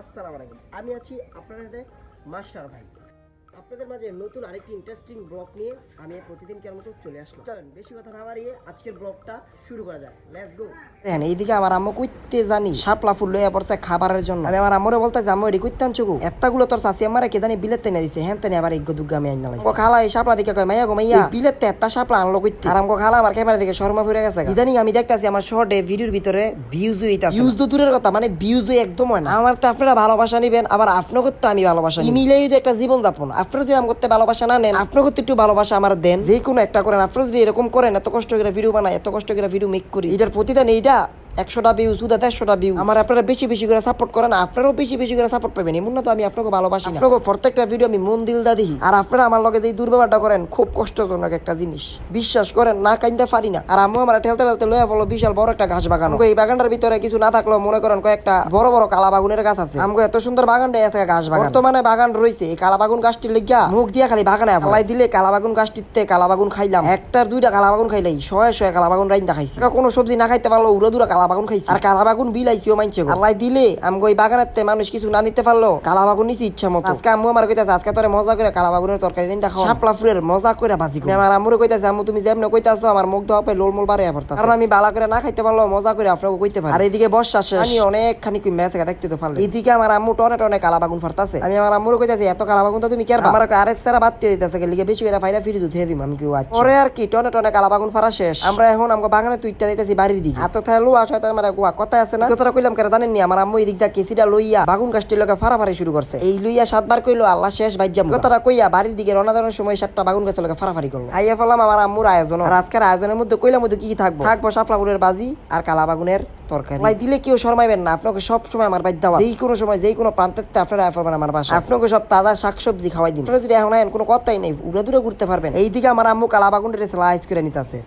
আসসালামু আলাইকুম। আমি আছি আপনাদের মাস্টার ভাই। আপনাদের মাঝে নতুন আরেকটি ইন্টারেস্টিং ব্লগ নিয়ে আমি প্রতিদিনকার মতো চলে আসলাম। চলেন বেশি কথা না বাড়িয়ে আজকের ব্লগটা শুরু করা যাক। লেটস গো দেখেন এইদিকে আমার আম্মু কইতে জানি শাপলা ফুল লইয়া পড়ছে খাবারের জন্য। আমি আমার আম্মুরে বলতেছি আম্মু এটি কইতান চুকু এত্তাগুলো তোর চাষি আমার কে জানি বিলেত তেনে দিছে। হ্যাঁ তেনে আবার ইগ্গো দুগ্গা আমি আইনা লাইছে। ও খালা এই শাপলা দিকে কয় মাইয়া গো মাইয়া। বিলেত তে এত্তা শাপলা আনলো কইতে। আর আমগো খালা আমার ক্যামেরা দিকে শর্মা ফুরে গেছে ইদানিং আমি দেখতাছি আমার শর্টে ভিডিওর ভিতরে ভিউজ হইতাছে ভিউজ তো দূরের কথা মানে ভিউজ একদম হয় না। আমার তো আপনারা ভালোবাসা নিবেন আবার আপনাকে তো আমি ভালোবাসা নিই। মিলেই তো একটা জীবন যাপন আপনারা যদি করতে ভালোবাসা না নেন আপনাকে করতে একটু ভালোবাসা আমার দেন। যে কোনো একটা করেন আপনারা যদি এরকম করেন এত কষ্ট করে ভিডিও বানায় এত কষ্ট করে ভিডিও মেক করি। এটার প্রতিদান এইটা। একশোটা ভিউ শুধু দেড়শোটা ভিউ আমার আপনারা বেশি বেশি করে সাপোর্ট করেন আপনারাও বেশি বেশি করে সাপোর্ট পাবেন। এমন না তো আমি আপনাকে ভালোবাসি আপনাকে প্রত্যেকটা ভিডিও আমি মন দিল দা দিই আর আপনারা আমার লগে যে দুর্ব্যবহারটা করেন খুব কষ্টজনক একটা জিনিস। বিশ্বাস করেন না কাইন্দা পারি না। আর আম্মু আমার ঠেলতে ঠেলতে লয়া ফলো বিশাল বড় একটা ঘাস বাগান। এই বাগানটার ভিতরে কিছু না থাকলেও মনে করেন কয়েকটা বড় বড় কালা বাগুনের গাছ আছে। আমাকে এত সুন্দর বাগানটাই আছে ঘাস বাগান। বর্তমানে বাগান রয়েছে। এই কালা বাগুন গাছটির লেগিয়া মুখ দিয়া খালি বাগানে ফলাই দিলে কালা বাগুন গাছটিতে কালা বাগুন খাইলাম। একটার দুইটা কালা বাগুন খাইলাই শয়ে শয়ে কালা বাগুন রাইন দেখাইছে কোনো সবজি না খাইতে পারল উড়ো দুরা কালা বাগুন খাইছে। আর কালা বাগুন বিলাইছিও মানছে গো। আল্লাহ দিলে আমগো এই বাগানের মানুষ কিছু না নিতে পারল। কালা বাগুন নিছি ইচ্ছা মতো। আজকে আম্মু আমার কইতাছে আজকে তোরে মজা করে কালা বাগুনের তরকারি নিন দেখাও। শাপলা ফুলের মজা করে ভাজি করি আমার আম্মুরে কইতাছে আম্মু তুমি যেমন কইতাছো আমার মুখ দেওয়া পাই লোল মোল বাড়ে পড়তাছে। কারণ আমি বালা করে না খাইতে পারল মজা করে আপনাকে কইতে পারি। আর এইদিকে বর্ষা শেষ। আমি অনেকখানি কই ম্যাচ দেখতে তো পারলে এইদিকে আমার আম্মু টনে টনে কালা বাগুন ফারতাছে আমি আমার আম্মুরে কইতাছি এত কালা বাগুন তো তুমি কেন আমার আরে সারা বাদ দিয়ে দিতেছে লিগে বেশি করে ফাইরা ফিরি দুধে দিম। আমি আছি পরে আর কি টনে টনে কালা বাগুন ফারা শেষ। আমরা এখন আমগো বাগানে তুইটা দিতেছি বাড়ির দিকে। হাত থাকল আসলে মানে গোয়া কথা আছে না? কইলাম কেন জানেন নি? আমার আম্মু এদিক কেসিটা লইয়া বাগুন গাছটির শুরু করছে। এই লইয়া সাতবার কইলো, আল্লাহ শেষ কথাটা কইয়া বাড়ির দিকে সময় সাতটা বাগুন গাছের করল। আইয়া ফেলাম আমার আম্মুর আয়োজন। আর আজকের আয়োজনের মধ্যে কইলাম মধ্যে কি কি থাকব? থাকব বাজি আর কালা বাগুনের তরকারি। লাই দিলে কেউ শর্মাইবেন না। আপনাকে সব সময় আমার বাইর দেওয়া। যেই কোনো সময়, যেই কোনো প্রান্তের তে আপনারা আমার বাসা আপনাকে সব তাজা শাকসবজি খাওয়াই দিন আপনারা যদি এখন কোনো কথাই নেই। উড়ে দূরে ঘুরতে পারবেন। এইদিকে আমার আম্মু কালা বাগুনের স্লাইস করে নিতেছে।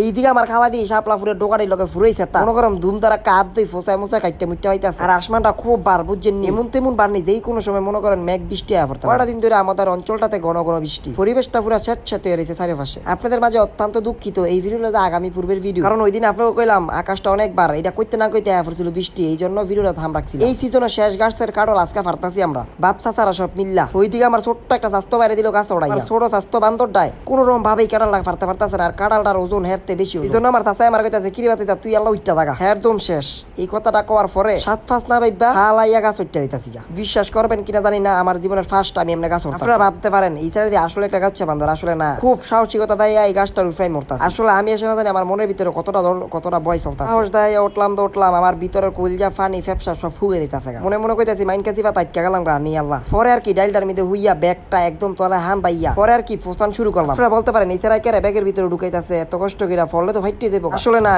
এইদিকে আমার খাওয়া দিয়ে শাপলা ফুরের দোকানের লোকে ফুরাইছে তা। মনে করম ধুম তারা কাপ দই ফোসায় মোসায় কাইতে মুইতে হইতাছে আর আসমানটা খুব বার বুঝছেন এমন তেমন বার নেই যেই কোনো সময় মনে করেন মেঘ বৃষ্টি আয়া পড়তে কটা দিন ধরে আমাদের অঞ্চলটাতে ঘন ঘন বৃষ্টি। পরিবেশটা পুরো স্যাঁতস্যাঁতে হয়ে রয়েছে চারিপাশে। আপনাদের মাঝে অত্যন্ত দুঃখিত এই ভিডিওটা আগামী পূর্বের ভিডিও। কারণ ওই দিন আপনাকে কইলাম আকাশটা অনেকবার এটা কইতে না কইতে আয়া পড়ছিল বৃষ্টি এই জন্য ভিডিওটা থাম রাখছি এই সিজনের শেষ গাছের কাটল আজকে ফারতাছি আমরা। বাপসা সারা সব মিল্লা। ওইদিকে আমার ছোট্ট একটা স্বাস্থ্য বাইরে দিল গাছ ওড়াই ছোট স্বাস্থ্য বান্দরটায়। কোন রকম ভাবেই কাটাল ফারতে ফারতাছে আর কাটালটার ওজন হেরতে বেশি এই জন্য আমার চাচাই আমার কইতাছে কিরি বাতি তুই আল্লাহ উঠতে থাকা? একদম শেষ। এই কথাটা কওয়ার পরে সাত ফাঁস না ভাইবা হালাইয়া গাছ উঠতে দিতাছি। বিশ্বাস করবেন কিনা জানি না আমার জীবনের ফার্স্ট আমি এমনি গাছ আপনারা ভাবতে পারেন এই সাইডে দিয়ে আসলে একটা গাছ বান্দর আসলে না। খুব সাহসিকতা দেয় এই গাছটার উপরে মরতাছে। আসলে আমি এসে না জানি আমার মনের ভিতরে কতটা কতটা বয় চলতাছে। সাহস দেয় উঠলাম তো উঠলাম আমার ভিতরের কুলজা ফানি ফেপসা সব ফুগে দিতাছে গা। মনে মনে কইতাছি মাইন কাছি বা তাইটকা গেলাম গা নি আল্লাহ। পরে আর কি ডাইলটার মধ্যে হুইয়া ব্যাগটা একদম তলা হাম বাইয়া পরে আর কি ফোসান শুরু করলাম। আপনারা বলতে পারেন এই কেরে ব্যাগের ভিতরে ঢুকাইতাছে এত কষ্ট ফললে তো ফাইটে যাব আসলে না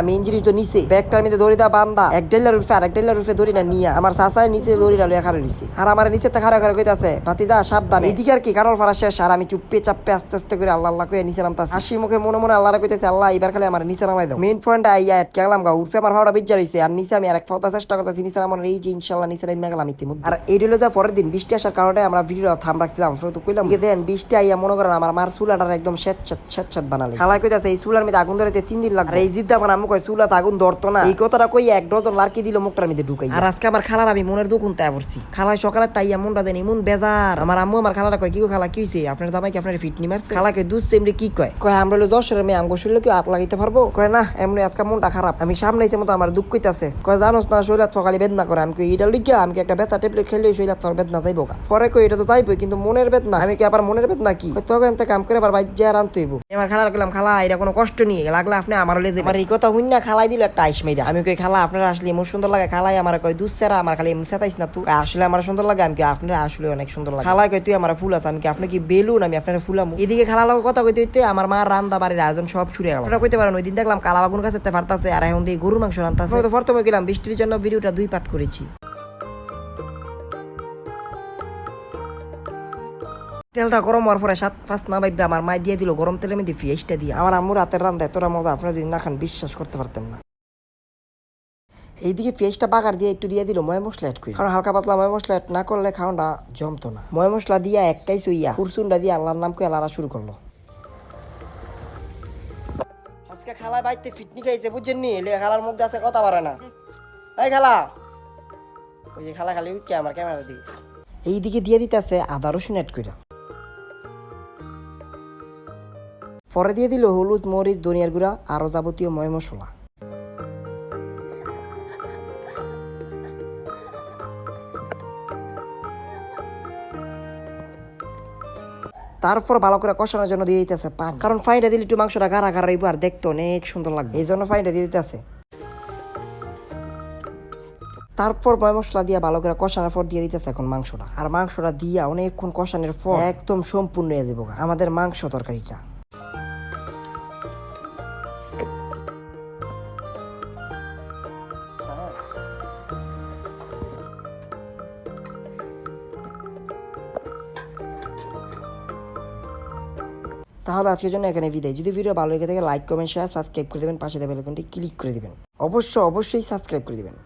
তো নিচে ব্যাগটার মধ্যে দড়ি দা বান্দা। এক ডেলার রুফে আর এক ডেলার রুফে দড়ি না নিয়া। আমার চাচায় নিচে দড়ি না লইয়া খারে নিছে আর আমার নিচে তে খারে খারে কইতাছে ভাতিজা সাবধান। এইদিকে আর কি কারল ফারা শেষ। আর আমি চুপে চাপে আস্তে আস্তে করে আল্লাহ আল্লাহ কইয়া নিচে নামতাছি। হাসি মুখে মনে মনে আল্লাহরে কইতাছে আল্লাহ এবার খালি আমার নিচে নামাই দাও। মেইন পয়েন্ট আইয়া গেলাম গা উঠে আমার হাওড়া বিজ্জা রইছে। আর নিচে আমি আরেক ফাওতা চেষ্টা করতেছি নিচে আমার এই যে ইনশাআল্লাহ নিচে নামে গেলাম ইতিমধ্যে। আর এই হলো যা পরের দিন বৃষ্টি আসার কারণে আমরা ভিডিও থাম রাখছিলাম তো কইলাম বৃষ্টি আইয়া মনে করেন আমার মার চুলাটার একদম শেট শেট বানালে খালাই কইতাছে এই চুলার মধ্যে আগুন ধরাইতে তিন দিন লাগবে। এই জিদ্দা আমার চুলাতে আগুন ধরতো না। এই কথাটা কই এক ডজন লার্কি দিল মুখটার মধ্যে ঢুকাই আর আজকে আমার খালার আমি মনের দুঃখ তাই পড়ছি খালাই সকালে তাই মনটা দেন এমন বেজার। আমার আম্মু আমার খালাটা কয় কি খালা কি হইছে? আপনার জামাই কি আপনার ফিটনি মারছে খালাকে দুধ কি কয়? কয় আমরা হলো দশের মেয়ে আমগো কি হাত লাগাইতে পারব? কয় না এমনি আজকে মনটা খারাপ। আমি সামনে এসে মতো আমার দুঃখ কইতাছে কয় জানোস না শরীর সকালে বেদনা করে। আমি কই এটা লিখা আমি কি একটা বেতা ট্যাবলেট খেলে শরীর তোর বেদনা যাইবো পরে কই এটা তো যাইবো কিন্তু মনের বেদনা। আমি কি আবার মনের বেদনা কি? তখন কাম করে আবার বাইর যা আনতে হইব। এবার খালার কইলাম খালা এটা কোনো কষ্ট নিয়ে লাগলে আপনি আমার লেজে আমার এই কথা হুইন না খালাই দিল একটা আইস মেয়েরা আমি কই খালা আপনারা আসলে এমন সুন্দর লাগে? খালাই আমার কই দুসেরা আমার খালি এমন সেতাইস না তুই আসলে আমার সুন্দর লাগে? আমি কি আপনারা আসলে অনেক সুন্দর লাগে। খালাই কই তুই আমার ফুল আছে। আমি কি আপনি কি বেলুন? আমি আপনার ফুলাম। এদিকে খালা লাগে কথা কইতে হইতে আমার মা রান্দা বাড়ির আয়োজন সব শুরু গেল। আপনারা কইতে পারেন ওই দিন দেখলাম কালা বাগুন কাছে ফারতাছে আর এখন দিয়ে গরুর মাংস রান্তাছে। তো প্রথমে গেলাম বৃষ্টির জন্য ভিডিওটা দুই পার্ট করেছি। তেলটা গরম হওয়ার পরে সাত পাঁচ না বাইবে আমার মাই দিয়ে দিল, গরম তেলের মধ্যে ফিয়েসটা দিয়ে। আমার আম্মুর হাতের রান্না এতটা মজা আপনারা যদি না খান, বিশ্বাস করতে পারতেন না। এইদিকে পেঁয়াজটা বাগার দিয়ে একটু দিয়ে দিল, ময় মশলা অ্যাড করি কারণ হালকা পাতলা ময় মশলা অ্যাড না করলে খাওয়াটা জমতো না। ময় মশলা দিয়া একটাই সইয়া ফুরসুনটা দিয়ে আল্লাহর নাম করে আল্লাহরা শুরু করল। আজকে খালা বাইতে ফিটনি খাইছে বুঝছেন নি? এলে খালার মুখ আছে কথা পারে না। এই খালা! ওই যে খালা খালি উঠছে, আমার ক্যামেরা দিকে এইদিকে দিয়ে দিতেছে আদা রসুন অ্যাড কইরা। পরে দিয়ে দিল হলুদ, মরিচ, ধনিয়ার গুঁড়া আরও যাবতীয় ময় মশলা। তারপর ভালো করে কষানোর জন্য দিয়ে দিতেছে পান। কারণ পানিটা দিলে একটু মাংসটা গাড়া গাড়া রইব আর দেখতে অনেক সুন্দর লাগবে। এই জন্য পানিটা দিয়ে দিতেছে। তারপর ময় মশলা দিয়ে ভালো করে কষানোর পর দিয়ে দিতেছে এখন মাংসটা। আর মাংসটা দিয়া অনেকক্ষণ কষানোর পর একদম সম্পূর্ণ হয়ে যাব আমাদের মাংস তরকারিটা। তাহলে আজকের জন্য এখানে বিদায়। যদি ভিডিও ভালো লেগে থাকে লাইক কমেন্ট শেয়ার সাবস্ক্রাইব করে দেবেন, পাশে দেবেন ক্লিক করে দেবেন। অবশ্য, অবশ্যই সাবস্ক্রাইব করে দিবেন।